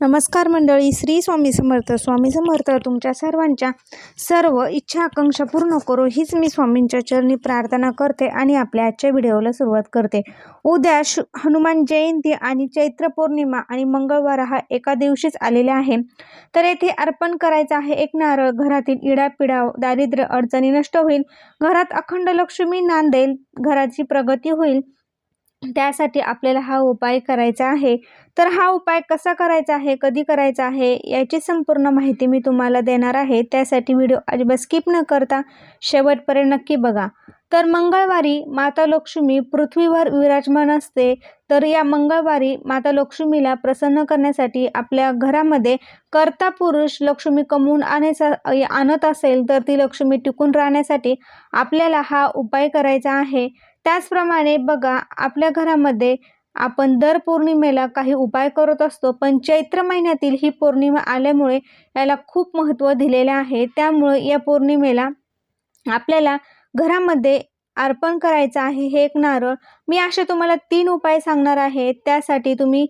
नमस्कार मंडळी श्री स्वामी समर्थ. स्वामी समर्थ तुमच्या सर्वांच्या सर्व इच्छा आकांक्षा पूर्ण करो हीच मी स्वामींच्या चरणी प्रार्थना करते आणि आपल्या आजच्या व्हिडिओला सुरुवात करते. उद्या शु हनुमान जयंती आणि चैत्र पौर्णिमा आणि मंगळवार हा एका दिवशीच आलेला आहे. तर येथे अर्पण करायचं आहे एक नारळ घरातील इडापिडा दारिद्र्य अडचणी नष्ट होईल. घरात अखंड लक्ष्मी नांदेल घराची प्रगती होईल. त्यासाठी आपल्याला हा उपाय करायचा आहे. तर हा उपाय कसा करायचा आहे कधी करायचा आहे याची संपूर्ण माहिती मी तुम्हाला देणार आहे. त्यासाठी व्हिडिओ अजिबात स्किप न करता शेवटपर्यंत नक्की बघा. तर मंगळवारी माता लक्ष्मी पृथ्वीवर विराजमान असते तर या मंगळवारी माता लक्ष्मीला प्रसन्न करण्यासाठी आपल्या घरामध्ये कर्ता पुरुष लक्ष्मी कमवून आणायचा आणत असेल तर ती लक्ष्मी टिकून राहण्यासाठी आपल्याला हा उपाय करायचा आहे. त्याचप्रमाणे बघा आपल्या घरामध्ये आपण दर पौर्णिमेला काही उपाय करत असतो पण चैत्र महिन्यातील ही पौर्णिमा आल्यामुळे याला खूप महत्त्व दिलेले आहे. त्यामुळे या पौर्णिमेला आपल्याला घरामध्ये अर्पण करायचं आहे हे एक नारळ. मी असे तुम्हाला तीन उपाय सांगणार आहे. त्यासाठी तुम्ही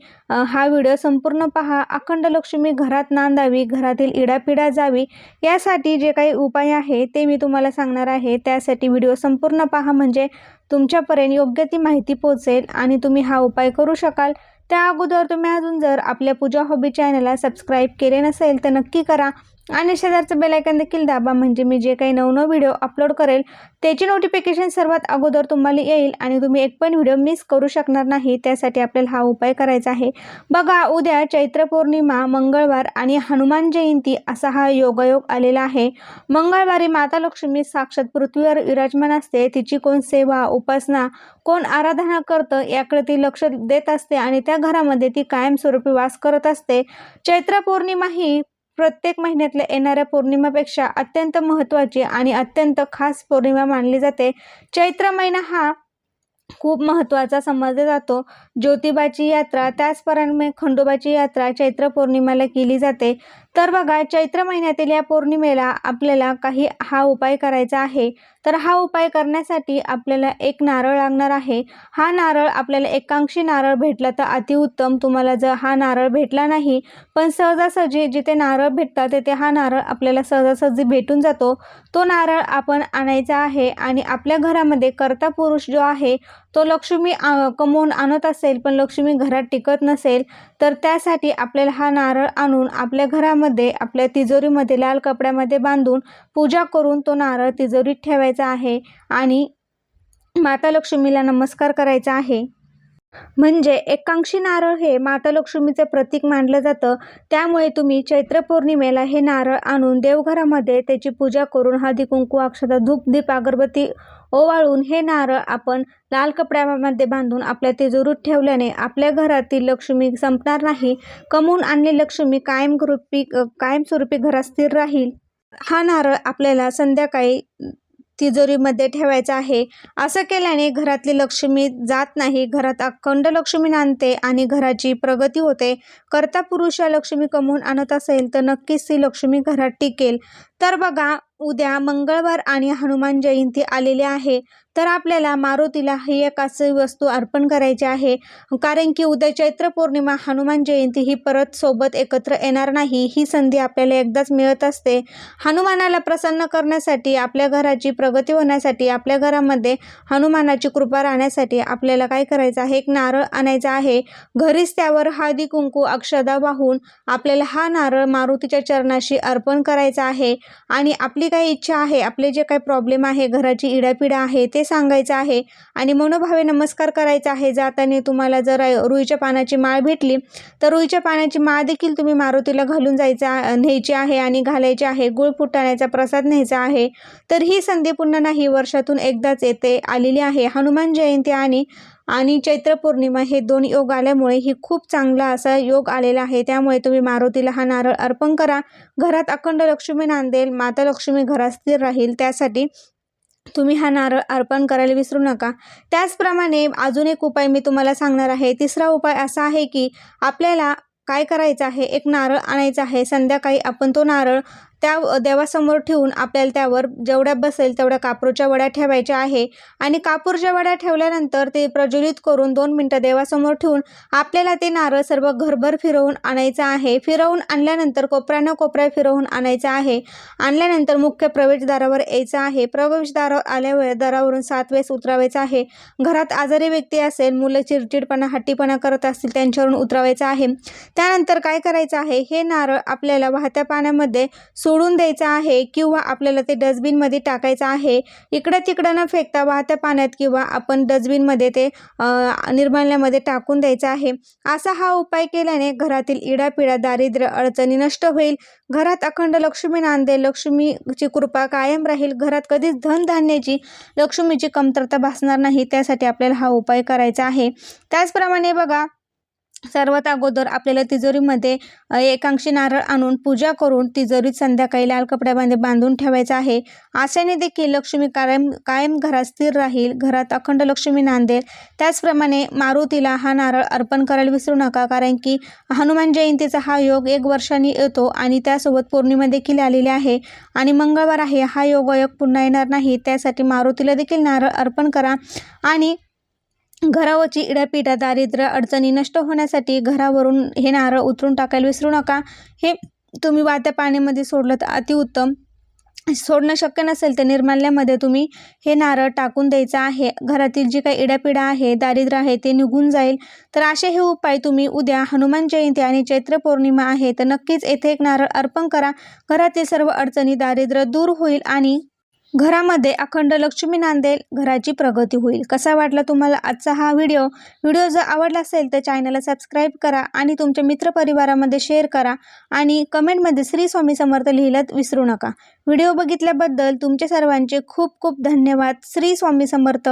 हा व्हिडिओ संपूर्ण पहा. अखंड लक्ष्मी घरात नांदावी घरातील इडापिडा जावी यासाठी जे काही उपाय आहे ते मी तुम्हाला सांगणार आहे. त्यासाठी व्हिडिओ संपूर्ण पहा. म्हणजे तुमच्यापर्यंत योग्य ती माहिती पोहोचेल आणि तुम्ही हा उपाय करू शकाल. त्या अगोदर तुम्ही अजून जर आपल्या पूजा हॉबी चॅनलला सबस्क्राईब केले नसेल तर नक्की करा. आणि शेजारचं बेलायकन देखील दाबा. म्हणजे मी जे काही नवनव व्हिडिओ अपलोड करेल त्याची नोटिफिकेशन सर्वात अगोदर तुम्हाला येईल आणि तुम्ही एक पण व्हिडिओ मिस करू शकणार नाही. त्यासाठी आपल्याला हा उपाय करायचा आहे. बघा उद्या चैत्र पौर्णिमा मंगळवार आणि हनुमान जयंती असा हा योगायोग आलेला आहे. मंगळवारी माता लक्ष्मी साक्षात पृथ्वीवर विराजमान असते. तिची कोण सेवा उपासना कोण आराधना करतं याकडे ती लक्ष देत असते आणि त्या घरामध्ये ती कायमस्वरूपी वास करत असते. चैत्र पौर्णिमा ही प्रत्येक महिन्यातल्या येणाऱ्या पौर्णिमापेक्षा अत्यंत महत्त्वाची आणि अत्यंत खास पौर्णिमा मानली जाते. चैत्र महिना हा खूप महत्त्वाचा समजला जातो. ज्योतिबाची यात्रा त्याचप्रमाणे खंडोबाची यात्रा चैत्र पौर्णिमेला केली जाते. तर बघा चैत्र महिन्यातील या पौर्णिमेला आपल्याला काही हा उपाय करायचा आहे. तर हा उपाय करण्यासाठी आपल्याला एक नारळ लागणार आहे. हा नारळ आपल्याला एकांशी नारळ भेटला तर अतिउत्तम तुम्हाला जर हा नारळ भेटला नाही पण सहजासहजी जिथे नारळ भेटतात तिथे हा नारळ आपल्याला सहजासहजी भेटून जातो. तो नारळ आपण आणायचा आहे आणि आपल्या घरामध्ये कर्ता पुरुष जो आहे तो लक्ष्मी कमवून आणत असेल पण लक्ष्मी घरात टिकत नसेल तर त्यासाठी आपल्याला हा नारळ आणून आपल्या घरामध्ये आपल्या तिजोरीमध्ये लाल कपड्यामध्ये बांधून पूजा करून तो नारळ तिजोरीत ठेवायचा आहे आणि माता लक्ष्मीला नमस्कार करायचा आहे. म्हणजे एकांक्षी नारळ हे माता लक्ष्मीचे प्रतीक मानलं जातं. त्यामुळे तुम्ही चैत्र पौर्णिमेला हे नारळ आणून देवघरामध्ये त्याची पूजा करून हळदी कुंकू अक्षता धूप दीप अगरबत्ती ओवाळून हे नारळ आपण लाल कपड्यामध्ये बांधून आपल्या तिजोरीत ठेवल्याने आपल्या घरातील लक्ष्मी संपणार नाही. कमवून आणली लक्ष्मी कायमस्वरूपी कायमस्वरूपी घरात स्थिर राहील. हा नारळ आपल्याला संध्याकाळी तिजोरीमध्ये ठेवायचा आहे. असं केल्याने घरातली लक्ष्मी जात नाही. घरात अखंड लक्ष्मी नांदते आणि घराची प्रगती होते. कर्ता पुरुष या लक्ष्मी कमवून आणत असेल तर नक्कीच ती लक्ष्मी घरात टिकेल. तर बघा उद्या मंगळवार आणि हनुमान जयंती आलेली आहे. तर आपल्याला मारुतीला ही एक अशी वस्तू अर्पण करायची आहे. कारण की उद्या चैत्र पौर्णिमा हनुमान जयंती ही परत सोबत एकत्र येणार नाही. ही संधी आपल्याला एकदाच मिळत असते. हनुमानाला प्रसन्न करण्यासाठी आपल्या घराची प्रगती होण्यासाठी आपल्या घरामध्ये हनुमानाची कृपा राहण्यासाठी आपल्याला काय करायचं आहे? एक नारळ आणायचा आहे. घरीच त्यावर हळदी कुंकू अक्षदा वाहून आपल्याला हा नारळ मारुतीच्या चरणाशी अर्पण करायचा आहे. आणि आपली काही इच्छा आहे आपले जे काही प्रॉब्लेम आहे घराची इडापिडा आहे ते सांगायचं आहे आणि मनोभावे नमस्कार करायचा आहे. जाताना तुम्हाला जर रुईच्या पानाची माळ भेटली तर रुईच्या पानाची माळ देखील तुम्ही मारुतीला घालून जायचा न्यायची आहे आणि घालायची आहे. गुळ फुटाण्याचा प्रसाद न्यायचा आहे. तर ही संधी पुन्हा नाही वर्षातून एकदाच येते आलेली आहे. हनुमान जयंती आणि आणि चैत्र पौर्णिमा हे दोन योग आल्यामुळे ही खूप चांगला असा योग आलेला आहे. त्यामुळे तुम्ही मारुतीला हा नारळ अर्पण करा. घरात अखंड लक्ष्मी नांदेल माता लक्ष्मी घरात स्थिर राहील. त्यासाठी तुम्ही हा नारळ अर्पण करायला विसरू नका. त्याचप्रमाणे अजून एक उपाय मी तुम्हाला सांगणार आहे. तिसरा उपाय असा आहे की आपल्याला काय करायचं आहे? एक नारळ आणायचा आहे. संध्याकाळी आपण तो नारळ त्या देवासमोर ठेवून आपल्याला त्यावर जेवढ्या बसेल तेवढ्या कापूरच्या वड्या ठेवायच्या आहे. आणि कापूरच्या वड्या ठेवल्यानंतर ते प्रज्वलित करून दोन मिनटं देवासमोर ठेवून आपल्याला ते नारळ सर्व घरभर फिरवून आणायचं आहे. फिरवून आणल्यानंतर कोपऱ्यानं कोपऱ्या फिरवून आणायचं आहे. आणल्यानंतर मुख्य प्रवेशद्वारावर यायचं आहे. प्रवेशद्वारावर आल्यावर दारावरून सात वेळेस उतरावायचं आहे. घरात आजारी व्यक्ती असेल मुलं चिडचिडपणा हट्टीपणा करत असतील त्यांच्यावरून उतरावायचं आहे. त्यानंतर काय करायचं आहे? हे नारळ आपल्याला वाहत्या पाण्यामध्ये सोडून द्यायचं आहे किंवा आपल्याला ते डस्टबिनमध्ये टाकायचं आहे इकडं तिकडं न फेकता वाहत्या पाण्यात किंवा आपण डस्टबिनमध्ये ते निर्माल्यामध्ये टाकून द्यायचं आहे. असा हा उपाय केल्याने घरातील इडापिडा दारिद्र्य अडचणी नष्ट होईल. घरात अखंड लक्ष्मी नांदेल लक्ष्मीची कृपा कायम राहील. घरात कधीच धनधान्याची लक्ष्मीची कमतरता भासणार नाही. त्यासाठी आपल्याला हा उपाय करायचा आहे. त्याचप्रमाणे बघा सर्वात अगोदर आपल्याला तिजोरीमध्ये एकांशी नारळ आणून पूजा करून तिजोरीत संध्याकाळी लाल कपड्यामध्ये बांधून ठेवायचं आहे. आशाने देखील लक्ष्मी कायम कायम घरात स्थिर राहील घरात अखंड लक्ष्मी नांदेल. त्याचप्रमाणे मारुतीला हा नारळ अर्पण करायला विसरू नका कारण की हनुमान जयंतीचा हा योग एक वर्षांनी येतो आणि त्यासोबत पौर्णिमा देखील आलेली आहे. आणि मंगळवार आहे हा योगायोग पुन्हा येणार नाही. त्यासाठी मारुतीला देखील नारळ अर्पण करा. आणि घरावरची इडापिडा दारिद्र्य अडचणी नष्ट होण्यासाठी घरावरून हे नारळ उतरून टाकायला विसरू नका. हे तुम्ही वाहत्या पाण्यामध्ये सोडलं तर अतिउत्तम. सोडणं शक्य नसेल तर निर्माल्यामध्ये तुम्ही हे नारळ टाकून द्यायचं आहे. घरातील जी काही इडापिडा आहे दारिद्र्य आहे ते निघून जाईल. तर असे हे उपाय तुम्ही उद्या हनुमान जयंती आणि चैत्र पौर्णिमा आहे तर नक्कीच येथे एक नारळ अर्पण करा. घरातील सर्व अडचणी दारिद्र्य दूर होईल आणि घरामध्ये अखंड लक्ष्मी नांदेल घराची प्रगती होईल. कसा वाटला तुम्हाला आजचा हा व्हिडिओ? व्हिडिओ जर आवडला असेल तर चॅनलला सबस्क्राईब करा आणि तुमच्या मित्रपरिवारामध्ये शेअर करा आणि कमेंटमध्ये श्री स्वामी समर्थ लिहिलं विसरू नका. व्हिडिओ बघितल्याबद्दल तुमच्या सर्वांचे खूप खूप धन्यवाद. श्री स्वामी समर्थ.